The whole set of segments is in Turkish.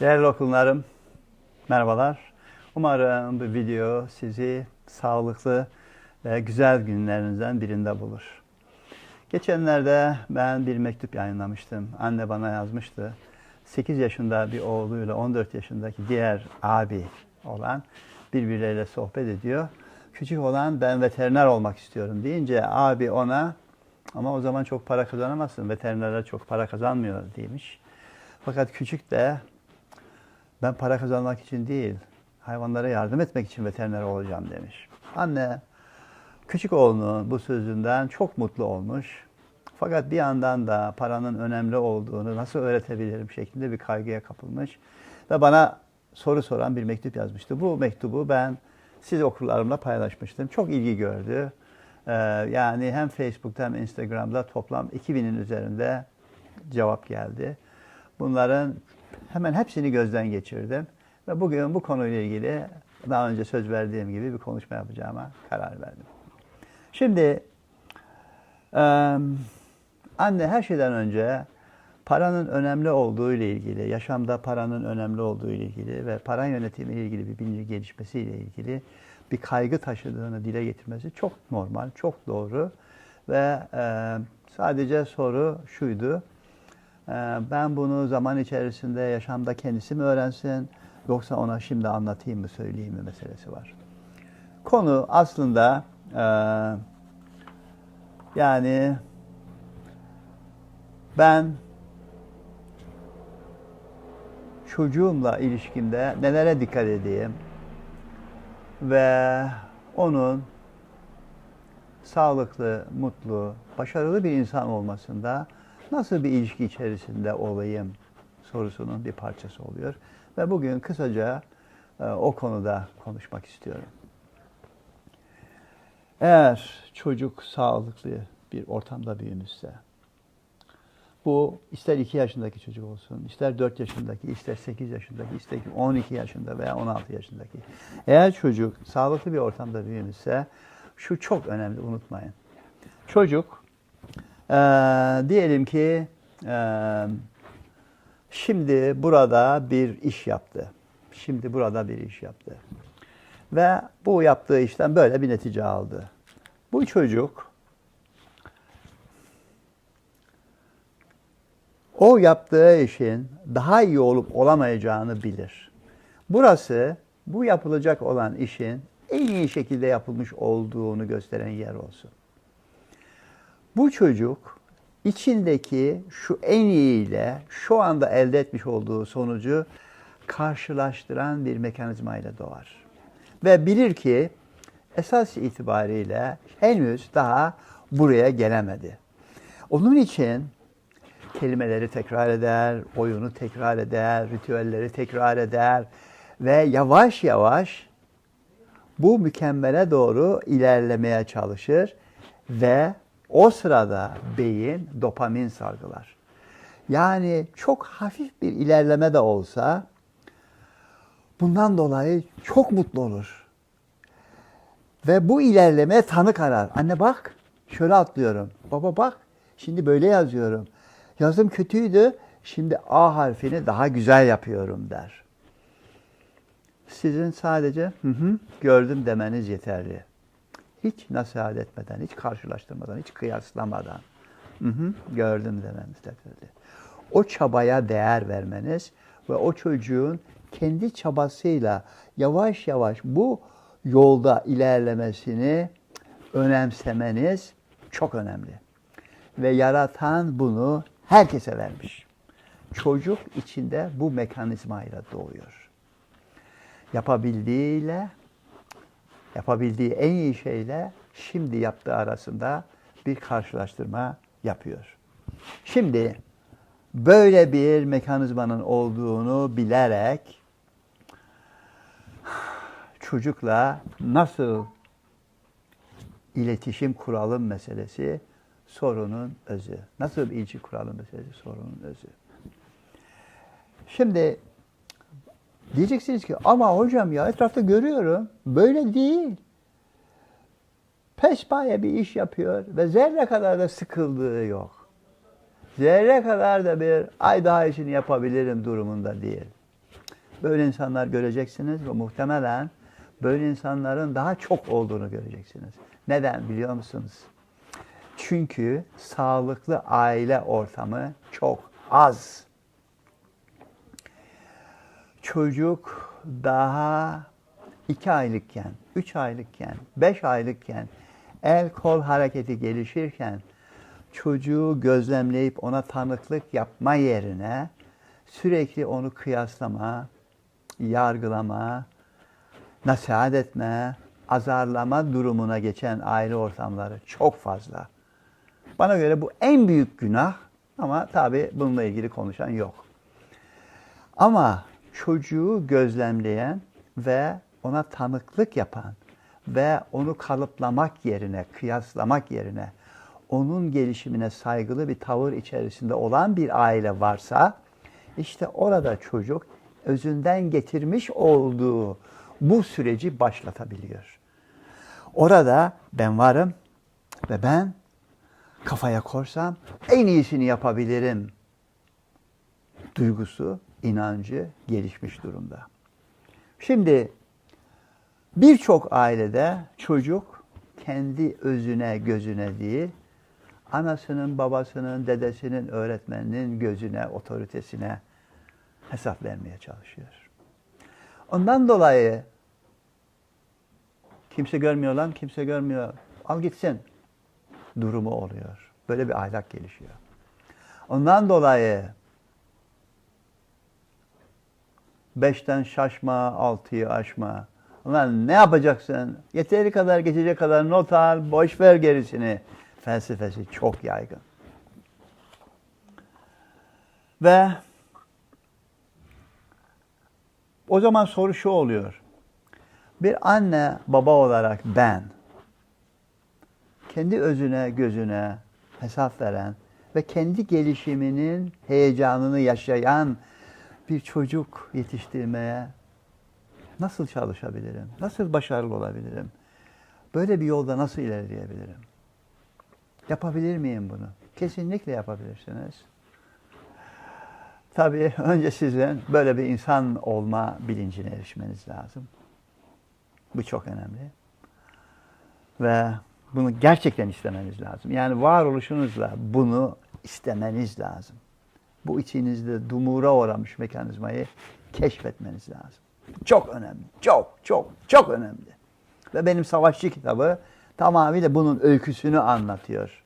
Değerli okullarım, merhabalar. Umarım bu video sizi sağlıklı ve güzel günlerinizden birinde bulur. Geçenlerde ben bir mektup yayınlamıştım. Anne bana yazmıştı. 8 yaşında bir oğluyla 14 yaşındaki diğer abi olan birbirleriyle sohbet ediyor. Küçük olan ben veteriner olmak istiyorum deyince abi ona ama o zaman çok para kazanamazsın. Veterinerler çok para kazanmıyor demiş. Fakat küçük de ben para kazanmak için değil, hayvanlara yardım etmek için veteriner olacağım demiş. Anne küçük oğlunun bu sözünden çok mutlu olmuş. Fakat bir yandan da paranın önemli olduğunu nasıl öğretebilirim şeklinde bir kaygıya kapılmış. Ve bana soru soran bir mektup yazmıştı. Bu mektubu ben siz okurlarımla paylaşmıştım. Çok ilgi gördü. Ee, yani hem Facebook'ta hem Instagram'da toplam 2000'in üzerinde cevap geldi. Bunların hemen hepsini gözden geçirdim. Ve bugün bu konuyla ilgili daha önce söz verdiğim gibi bir konuşma yapacağıma karar verdim. Şimdi anne her şeyden önce paranın önemli olduğu ile ilgili, yaşamda paranın önemli olduğu ile ilgili ve para yönetimi ile ilgili bir bilinci gelişmesiyle ilgili bir kaygı taşıdığını dile getirmesi çok normal, çok doğru ve sadece soru şuydu. E, ben bunu zaman içerisinde yaşamda kendisi mi öğrensin yoksa ona şimdi anlatayım mı söyleyeyim mi meselesi var. Konu aslında e, yani ben çocuğumla ilişkimde nelere dikkat edeyim ve onun sağlıklı, mutlu, başarılı bir insan olmasında nasıl bir ilişki içerisinde olayım sorusunun bir parçası oluyor. Ve bugün kısaca e, o konuda konuşmak istiyorum. Eğer çocuk sağlıklı bir ortamda büyümüşse, bu ister 2 yaşındaki çocuk olsun, ister 4 yaşındaki, ister 8 yaşındaki, ister 12 yaşında veya 16 yaşındaki. Eğer çocuk sağlıklı bir ortamda büyümüşse, şu çok önemli unutmayın. Çocuk, eee, diyelim ki eee, şimdi burada bir iş yaptı. Şimdi burada bir iş yaptı. Ve bu yaptığı işten böyle bir netice aldı. Bu çocuk o yaptığı işin daha iyi olup olamayacağını bilir. Burası bu yapılacak olan işin en iyi şekilde yapılmış olduğunu gösteren yer olsun. Bu çocuk içindeki şu en iyiyle şu anda elde etmiş olduğu sonucu karşılaştıran bir mekanizmayla doğar. Ve bilir ki esas itibariyle henüz daha buraya gelemedi. Onun için kelimeleri tekrar eder, oyunu tekrar eder, ritüelleri tekrar eder ve yavaş yavaş bu mükemmele doğru ilerlemeye çalışır ve o sırada beyin dopamin salgılar. Yani çok hafif bir ilerleme de olsa bundan dolayı çok mutlu olur. Ve bu ilerlemeye tanık arar. Anne bak şöyle atlıyorum. Baba bak şimdi böyle yazıyorum. Yazım kötüydü. Şimdi A harfini daha güzel yapıyorum der. Sizin sadece hı hı, gördüm demeniz yeterli. Hiç nasihat etmeden, hiç karşılaştırmadan, hiç kıyaslamadan hı hı, gördüm demeniz yeterli. O çabaya değer vermeniz ve o çocuğun kendi çabasıyla yavaş yavaş bu yolda ilerlemesini önemsemeniz çok önemli. Ve yaratan bunu herkese vermiş. Çocuk içinde bu mekanizmayla doğuyor. Yapabildiğiyle, yapabildiği en iyi şeyle şimdi yaptığı arasında bir karşılaştırma yapıyor. Şimdi böyle bir mekanizmanın olduğunu bilerek çocukla nasıl iletişim kuralım meselesi sorunun özü. Nasıl bir ilişki kuralım meselesi sorunun özü. Şimdi diyeceksiniz ki ama hocam ya etrafta görüyorum böyle değil. Pespaya bir iş yapıyor ve zerre kadar da sıkıldığı yok. Zerre kadar da bir ay daha işini yapabilirim durumunda değil. Böyle insanlar göreceksiniz ve muhtemelen böyle insanların daha çok olduğunu göreceksiniz. Neden biliyor musunuz? Çünkü sağlıklı aile ortamı çok az. Çocuk daha iki aylıkken, üç aylıkken, beş aylıkken, el kol hareketi gelişirken çocuğu gözlemleyip ona tanıklık yapma yerine sürekli onu kıyaslama, yargılama, nasihat etme, azarlama durumuna geçen aile ortamları çok fazla. Bana göre bu en büyük günah ama tabii bununla ilgili konuşan yok. Ama çocuğu gözlemleyen ve ona tanıklık yapan ve onu kalıplamak yerine, kıyaslamak yerine onun gelişimine saygılı bir tavır içerisinde olan bir aile varsa işte orada çocuk özünden getirmiş olduğu bu süreci başlatabiliyor. Orada ben varım ve ben kafaya korsam en iyisini yapabilirim duygusu, inancı gelişmiş durumda. Şimdi birçok ailede çocuk kendi özüne, gözüne değil, anasının, babasının, dedesinin, öğretmeninin gözüne, otoritesine hesap vermeye çalışıyor. Ondan dolayı kimse görmüyor lan, kimse görmüyor. Al gitsin durumu oluyor. Böyle bir ahlak gelişiyor. Ondan dolayı beşten şaşma, altıyı aşma. Ulan ne yapacaksın? Yeteri kadar geçecek kadar not al, boş ver gerisini. Felsefesi çok yaygın. Ve o zaman soru şu oluyor. Bir anne baba olarak ben kendi özüne gözüne hesap veren ve kendi gelişiminin heyecanını yaşayan bir çocuk yetiştirmeye nasıl çalışabilirim? Nasıl başarılı olabilirim? Böyle bir yolda nasıl ilerleyebilirim? Yapabilir miyim bunu? Kesinlikle yapabilirsiniz. Tabii önce sizin böyle bir insan olma bilincine erişmeniz lazım. Bu çok önemli. Ve bunu gerçekten istemeniz lazım. Yani varoluşunuzla bunu istemeniz lazım. Bu içinizde dumura uğramış mekanizmayı keşfetmeniz lazım. Çok önemli. Çok, çok, çok önemli. Ve benim Savaşçı kitabı tamamıyla bunun öyküsünü anlatıyor.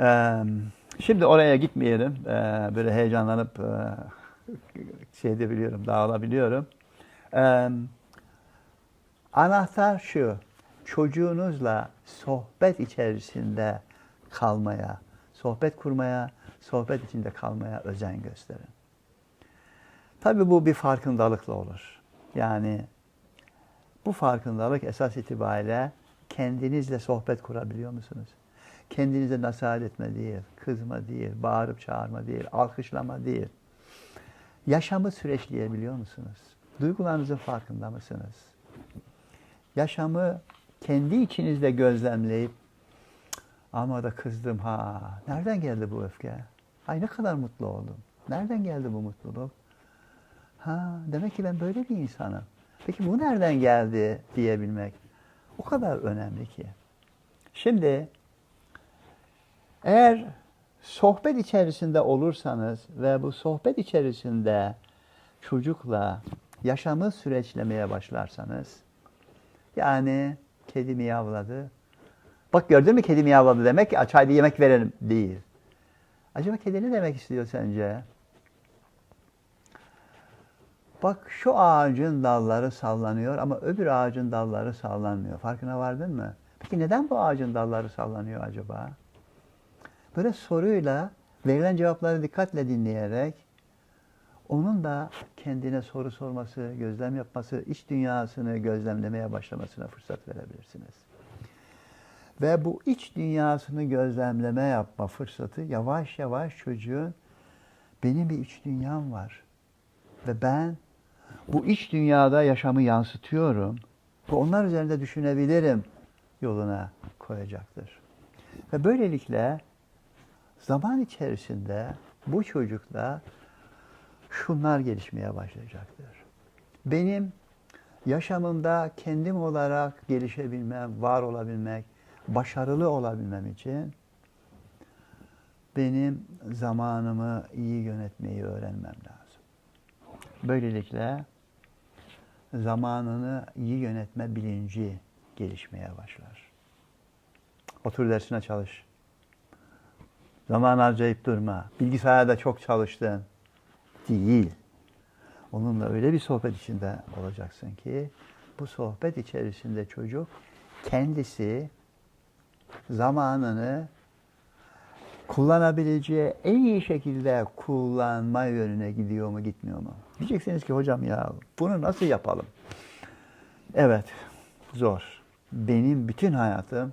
Ee, şimdi oraya gitmeyelim. Ee, böyle heyecanlanıp şey edebiliyorum, dağılabiliyorum. Ee, anahtar şu. Çocuğunuzla sohbet içerisinde kalmaya, sohbet kurmaya, sohbet içinde kalmaya özen gösterin. Tabii bu bir farkındalıkla olur. Yani bu farkındalık esas itibariyle kendinizle sohbet kurabiliyor musunuz? Kendinize nasihat etme değil, kızma değil, bağırıp çağırma değil, alkışlama değil. Yaşamı süreçleyebiliyor musunuz? Duygularınızın farkında mısınız? Yaşamı kendi içinizde gözlemleyip ama da kızdım ha. Nereden geldi bu öfke? Ay ne kadar mutlu oldum. Nereden geldi bu mutluluk? Ha demek ki ben böyle bir insanım. Peki bu nereden geldi diyebilmek o kadar önemli ki. Şimdi eğer sohbet içerisinde olursanız ve bu sohbet içerisinde çocukla yaşamı süreçlemeye başlarsanız yani kedi miyavladı. Bak gördün mü kedi miyavladı demek ki açaydı yemek verelim değil. Acaba kedi ne demek istiyor sence? Bak şu ağacın dalları sallanıyor ama öbür ağacın dalları sallanmıyor. Farkına vardın mı? Peki neden bu ağacın dalları sallanıyor acaba? Böyle soruyla verilen cevapları dikkatle dinleyerek onun da kendine soru sorması, gözlem yapması, iç dünyasını gözlemlemeye başlamasına fırsat verebilirsiniz. Ve bu iç dünyasını gözlemleme yapma fırsatı yavaş yavaş çocuğun benim bir iç dünyam var. Ve ben bu iç dünyada yaşamı yansıtıyorum. Ve onlar üzerinde düşünebilirim yoluna koyacaktır. Ve böylelikle zaman içerisinde bu çocukla şunlar gelişmeye başlayacaktır. Benim yaşamımda kendim olarak gelişebilmem, var olabilmek, başarılı olabilmem için benim zamanımı iyi yönetmeyi öğrenmem lazım. Böylelikle zamanını iyi yönetme bilinci gelişmeye başlar. Otur dersine çalış. Zaman harcayıp durma. Bilgisayarda çok çalıştın. Değil. Onunla öyle bir sohbet içinde olacaksın ki bu sohbet içerisinde çocuk kendisi zamanını kullanabileceği en iyi şekilde kullanma yönüne gidiyor mu gitmiyor mu? Diyeceksiniz ki hocam ya bunu nasıl yapalım? Evet zor. Benim bütün hayatım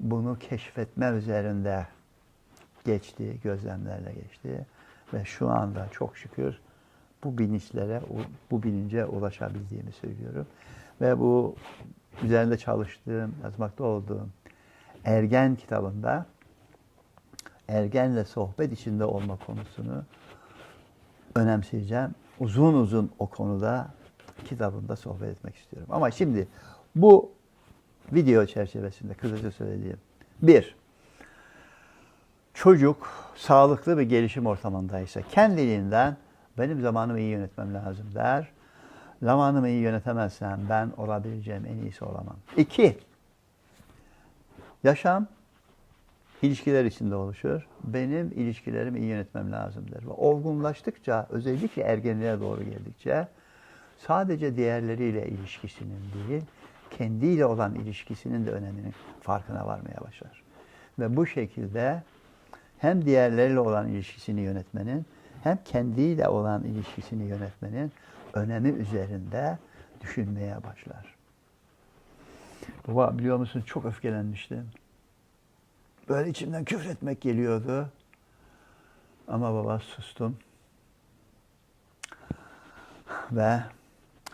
bunu keşfetme üzerinde geçti, gözlemlerle geçti. Ve şu anda çok şükür bu bilinçlere, bu bilince ulaşabildiğimi söylüyorum. Ve bu üzerinde çalıştığım, yazmakta olduğum Ergen kitabında ergenle sohbet içinde olma konusunu önemseyeceğim. Uzun uzun o konuda kitabında sohbet etmek istiyorum. Ama şimdi bu video çerçevesinde kısaca söyleyeyim. Bir, çocuk sağlıklı bir gelişim ortamındaysa kendiliğinden benim zamanımı iyi yönetmem lazım der. Zamanımı iyi yönetemezsem ben olabileceğim en iyisi olamam. İki, yaşam ilişkiler içinde oluşur. Benim ilişkilerimi iyi yönetmem lazımdır. Ve olgunlaştıkça, özellikle ergenliğe doğru geldikçe sadece diğerleriyle ilişkisinin değil, kendiyle olan ilişkisinin de öneminin farkına varmaya başlar. Ve bu şekilde hem diğerleriyle olan ilişkisini yönetmenin hem kendiyle olan ilişkisini yönetmenin önemi üzerinde düşünmeye başlar. Baba biliyor musun çok öfkelenmiştim. Böyle içimden küfretmek geliyordu. Ama baba sustum. Ve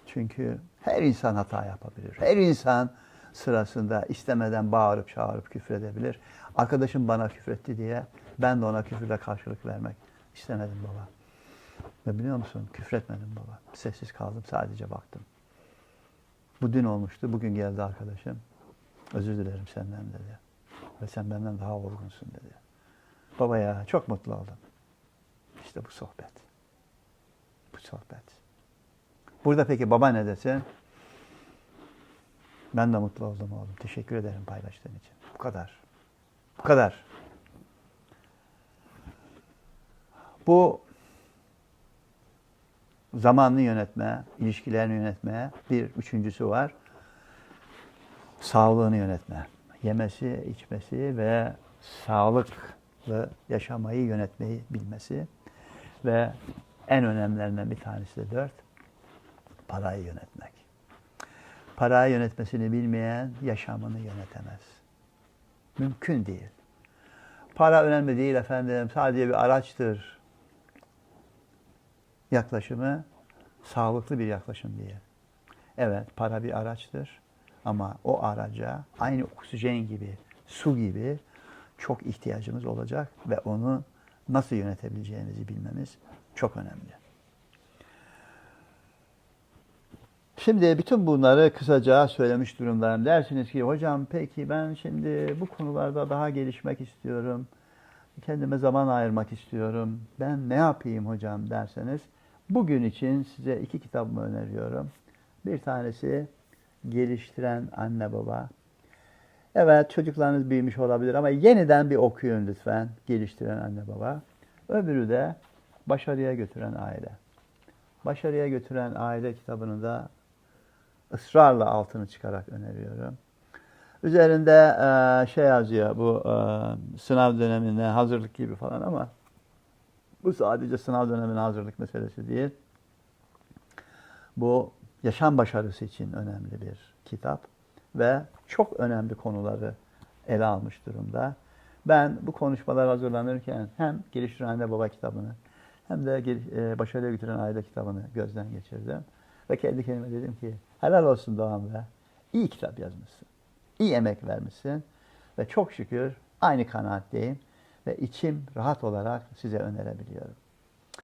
çünkü her insan hata yapabilir. Her insan sırasında istemeden bağırıp çağırıp küfredebilir. Arkadaşım bana küfretti diye ben de ona küfürle karşılık vermek istemedim baba. Ve biliyor musun küfretmedim baba. Sessiz kaldım sadece baktım. Bu dün olmuştu. Bugün geldi arkadaşım. Özür dilerim senden dedi. Ve sen benden daha olgunsun dedi. Baba ya çok mutlu oldum. İşte bu sohbet. Bu sohbet. Burada peki baba ne desin? Ben de mutlu oldum oğlum. Teşekkür ederim paylaştığın için. Bu kadar. Bu kadar. Bu zamanını yönetme, ilişkilerini yönetmeye bir üçüncüsü var. Sağlığını yönetme. Yemesi, içmesi ve sağlıklı yaşamayı yönetmeyi bilmesi. Ve en önemlilerinden bir tanesi de dört, parayı yönetmek. Parayı yönetmesini bilmeyen yaşamını yönetemez. Mümkün değil. Para önemli değil efendim, sadece bir araçtır yaklaşımı sağlıklı bir yaklaşım değil. Evet, para bir araçtır ama o araca aynı oksijen gibi, su gibi çok ihtiyacımız olacak ve onu nasıl yönetebileceğimizi bilmemiz çok önemli. Şimdi bütün bunları kısaca söylemiş durumdayım. Dersiniz ki hocam peki ben şimdi bu konularda daha gelişmek istiyorum. Kendime zaman ayırmak istiyorum. Ben ne yapayım hocam derseniz bugün için size iki kitabımı öneriyorum. Bir tanesi Geliştiren Anne Baba. Evet çocuklarınız büyümüş olabilir ama yeniden bir okuyun lütfen. Geliştiren Anne Baba. Öbürü de Başarıya Götüren Aile. Başarıya Götüren Aile kitabını da ısrarla altını çıkarak öneriyorum. Üzerinde e, şey yazıyor bu e, sınav dönemine hazırlık gibi falan ama bu sadece sınav dönemine hazırlık meselesi değil. Bu yaşam başarısı için önemli bir kitap ve çok önemli konuları ele almış durumda. Ben bu konuşmalar hazırlanırken hem Geliştiren Anne Baba kitabını hem de Başarıya Götüren Aile kitabını gözden geçirdim. Ve kendi kendime dedim ki helal olsun Doğan be. İyi kitap yazmışsın. İyi emek vermişsin. Ve çok şükür aynı kanaatteyim. Ve içim rahat olarak size önerebiliyorum.